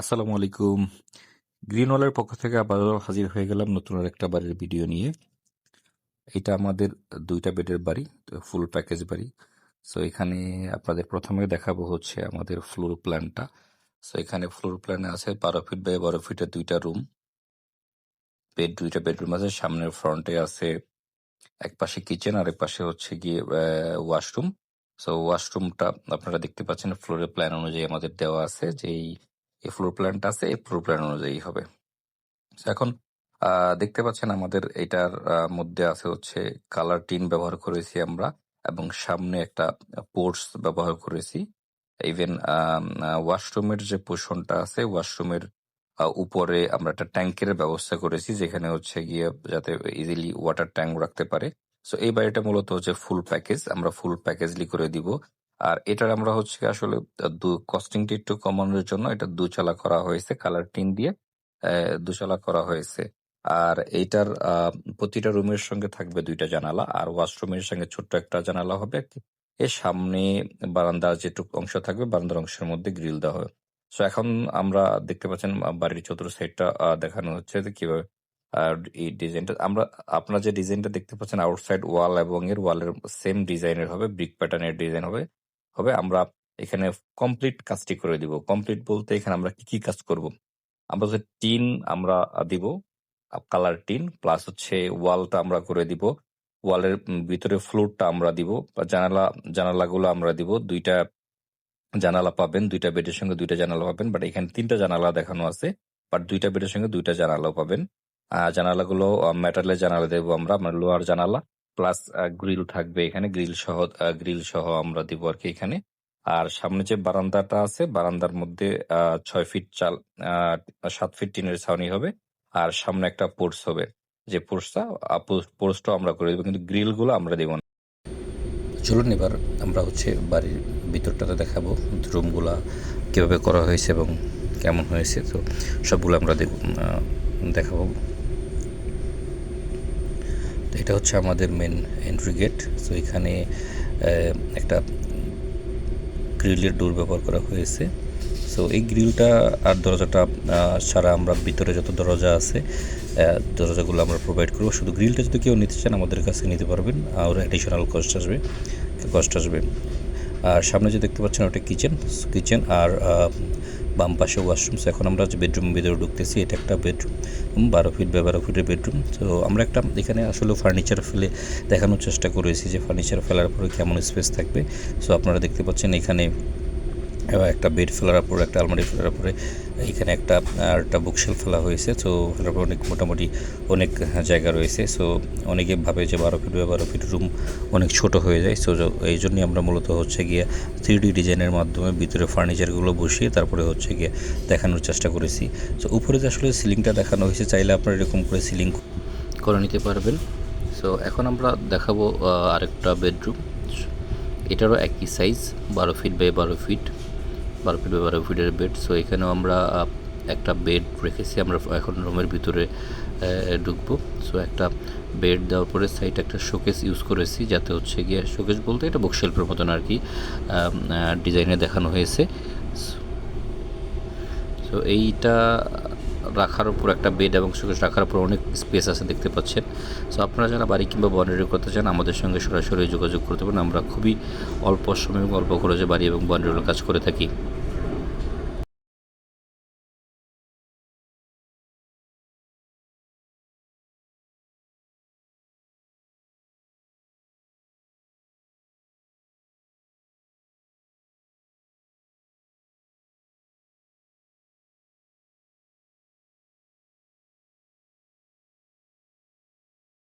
আসসালামু আলাইকুম। গ্রিনওয়ালের পক্ষ থেকে আবারও হাজির হয়ে গেলাম নতুন আর একটা বাড়ির ভিডিও নিয়ে। এটা আমাদের দুইটা বেডের বাড়ি ফুল প্যাকেজ বাড়ি। সো এখানে আপনাদের প্রথমে দেখাবো হচ্ছে আমাদের ফ্লোর প্ল্যানটা সো এখানে ফ্লোর প্ল্যানে আছে বারো ফিট বাই বারো ফিটের দুইটা রুম বেড দুইটা বেডরুম আছে, সামনের ফ্রন্টে আছে এক পাশে কিচেন আর এক পাশে হচ্ছে গিয়ে ওয়াশরুম সো ওয়াশরুমটা আপনারা দেখতে পাচ্ছেন ফ্লোরের প্ল্যান অনুযায়ী আমাদের দেওয়া আছে যে এই এই ফ্লোর প্ল্যানটা আছে, এই ফ্লোর প্ল্যান অনুযায়ী হবে। এখন দেখতে পাচ্ছেন আমাদের এটার মধ্যে আছে হচ্ছে কালার টিন ব্যবহার করেছি আমরা এবং সামনে একটা পোর্টস ব্যবহার করেছি। ইভেন ওয়াশরুমের যে পোষণটা আছে ওয়াশরুমের উপরে আমরা একটা ট্যাঙ্কের ব্যবস্থা করেছি যেখানে হচ্ছে গিয়ে যাতে ইজিলি ওয়াটার ট্যাঙ্ক রাখতে পারে। সো এই বাড়িটা মূলত হচ্ছে ফুল প্যাকেজ আমরা ফুল প্যাকেজলি করে দিব। আর এটার আমরা হচ্ছে আসলে কস্টিংটা একটু কমানোর জন্য এটা দুচালা করা হয়েছে কালার টিন দিয়ে দুচালা করা হয়েছে। আর এইটার প্রতিটা রুমের সঙ্গে থাকবে দুইটা জানালা, আর ওয়াশরুমের সঙ্গে ছোট্ট একটা জানালা হবে। এর সামনে বারান্দার যেটুকু অংশ থাকবে, বারান্দার অংশের মধ্যে গ্রিল দেওয়া হবে। সো এখন আমরা দেখতে পাচ্ছেন বাড়ির চতুর্থ সাইডটা দেখানো হচ্ছে যে কীভাবে এই ডিজাইনটা, আমরা, আপনার যে ডিজাইনটা দেখতে পাচ্ছেন আউটসাইড ওয়াল এবং এর ওয়ালের সেম ডিজাইনের হবে ব্রিক প্যাটার্নের ডিজাইন হবে। হবে, আমরা এখানে কমপ্লিট কাজটি করে দিব। কমপ্লিট বলতে এখানে আমরা কি কি কাজ করব? আমরা হচ্ছে টিন আমরা দিব কালার টিন প্লাস হচ্ছে ওয়ালটা আমরা করে দিব। ওয়ালের ভিতরে ফ্লোরটা আমরা দিব জানালা, জানালাগুলো আমরা দিব। দুইটা জানালা পাবেন, দুইটা বেডের সঙ্গে দুইটা জানালা পাবেন বাট এখানে তিনটা জানালা দেখানো আছে বাট দুইটা বেডের সঙ্গে দুইটা জানালাও পাবেন। জানালাগুলো মেটালের জানালা দেবো আমরা আমরা লোহার জানালা। প্লাস গ্রিল থাকবে এখানে। গ্রিল সহ গ্রিল সহ আমরা দিব আর কি এখানে। আর সামনে যে বারান্দাটা আছে, বারান্দার মধ্যে ছয় ফিট চাল সাত ফিট টিনের ছাউনি হবে। আর সামনে একটা পোর্স হবে। যে পোর্সটা পোর্সটা আমরা করে দেবো, কিন্তু গ্রিলগুলো আমরা দেবো না। চলুন এবার আমরা হচ্ছে বাড়ির ভিতরটাতে দেখাবো, রুমগুলা কীভাবে করা হয়েছে এবং কেমন হয়েছে। তো সবগুলো আমরা দেখ- দেখাবো। এটা হচ্ছে আমাদের মেন এন্ট্রি গেট সো এখানে একটা গ্রিলের ডোর ব্যবহার করা হয়েছে। সো এই গ্রিলটা আর দরজাটা ছাড়া আমরা ভিতরে যত দরজা আছে দরজাগুলো আমরা প্রোভাইড করব। শুধু গ্রিলটা যদি কেউ নিতে চান, আমাদের কাছে নিতে পারবেন। আর অ্যাডিশনাল কস্ট আসবে কস্ট আসবে। আর সামনে যে দেখতে পাচ্ছেন, ওটা কিচেন কিচেন আর বাম পাশে ওয়াশরুম সো এখন আমরা যে বেডরুম ভিতরে ঢুকতেছি, এটা একটা বেডরুম বারো ফিট বা বারো ফিটের বেডরুম তো আমরা একটা, এখানে আসলে ফার্নিচার ফেলে দেখানোর চেষ্টা করেছি যে ফার্নিচার ফেলার পরে কেমন স্পেস থাকবে। সো আপনারা দেখতে পাচ্ছেন এখানে একটা বেড ফেলার পরে, একটা আলমারি ফেলার পরে এখানে একটা, আর একটা বুকশেল ফেলা হয়েছে। তো ফেলার অনেক, মোটামুটি অনেক জায়গা রয়েছে। সো অনেকে ভাবে যে বারো ফিট বা বারো ফিট রুম অনেক ছোট হয়ে যায়। সো এই জন্যই আমরা মূলত হচ্ছে গিয়ে থ্রি ডি ডিজাইনের মাধ্যমে ভিতরে ফার্নিচারগুলো বসিয়ে তারপরে হচ্ছে গিয়ে দেখানোর চেষ্টা করেছি। সো উপরে যে আসলে সিলিংটা দেখানো হয়েছে, চাইলে আপনারা এরকম করে সিলিং করে নিতে পারবেন। সো এখন আমরা দেখাবো আরেকটা বেডরুম এটারও একই সাইজ বারো ফিট বাই বারো ফিট বারো বাই বারো ফিটের বেড সো এখানেও আমরা একটা বেড রেখেছি, আমরা এখন রুমের ভিতরে ঢুকবো। সো একটা বেড দেওয়ার পরে সাইডে একটা শোকেস ইউজ করেছি, যাতে হচ্ছে গিয়ে শোকেস বলতে এটা বকশেল্পের মতন আর কি ডিজাইনে দেখানো হয়েছে। সো এইটা রাখার উপর একটা বেড এবং শোকেস রাখার উপর অনেক স্পেস আছে দেখতে পাচ্ছেন। সো আপনারা যারা বাড়ি কিংবা বাউন্ডারি করতে চান, আমাদের সঙ্গে সরাসরি যোগাযোগ করতে পারেন। আমরা খুবই অল্প সময় এবং অল্প খরচে বাড়ি এবং বাউন্ডারির কাজ করে থাকি।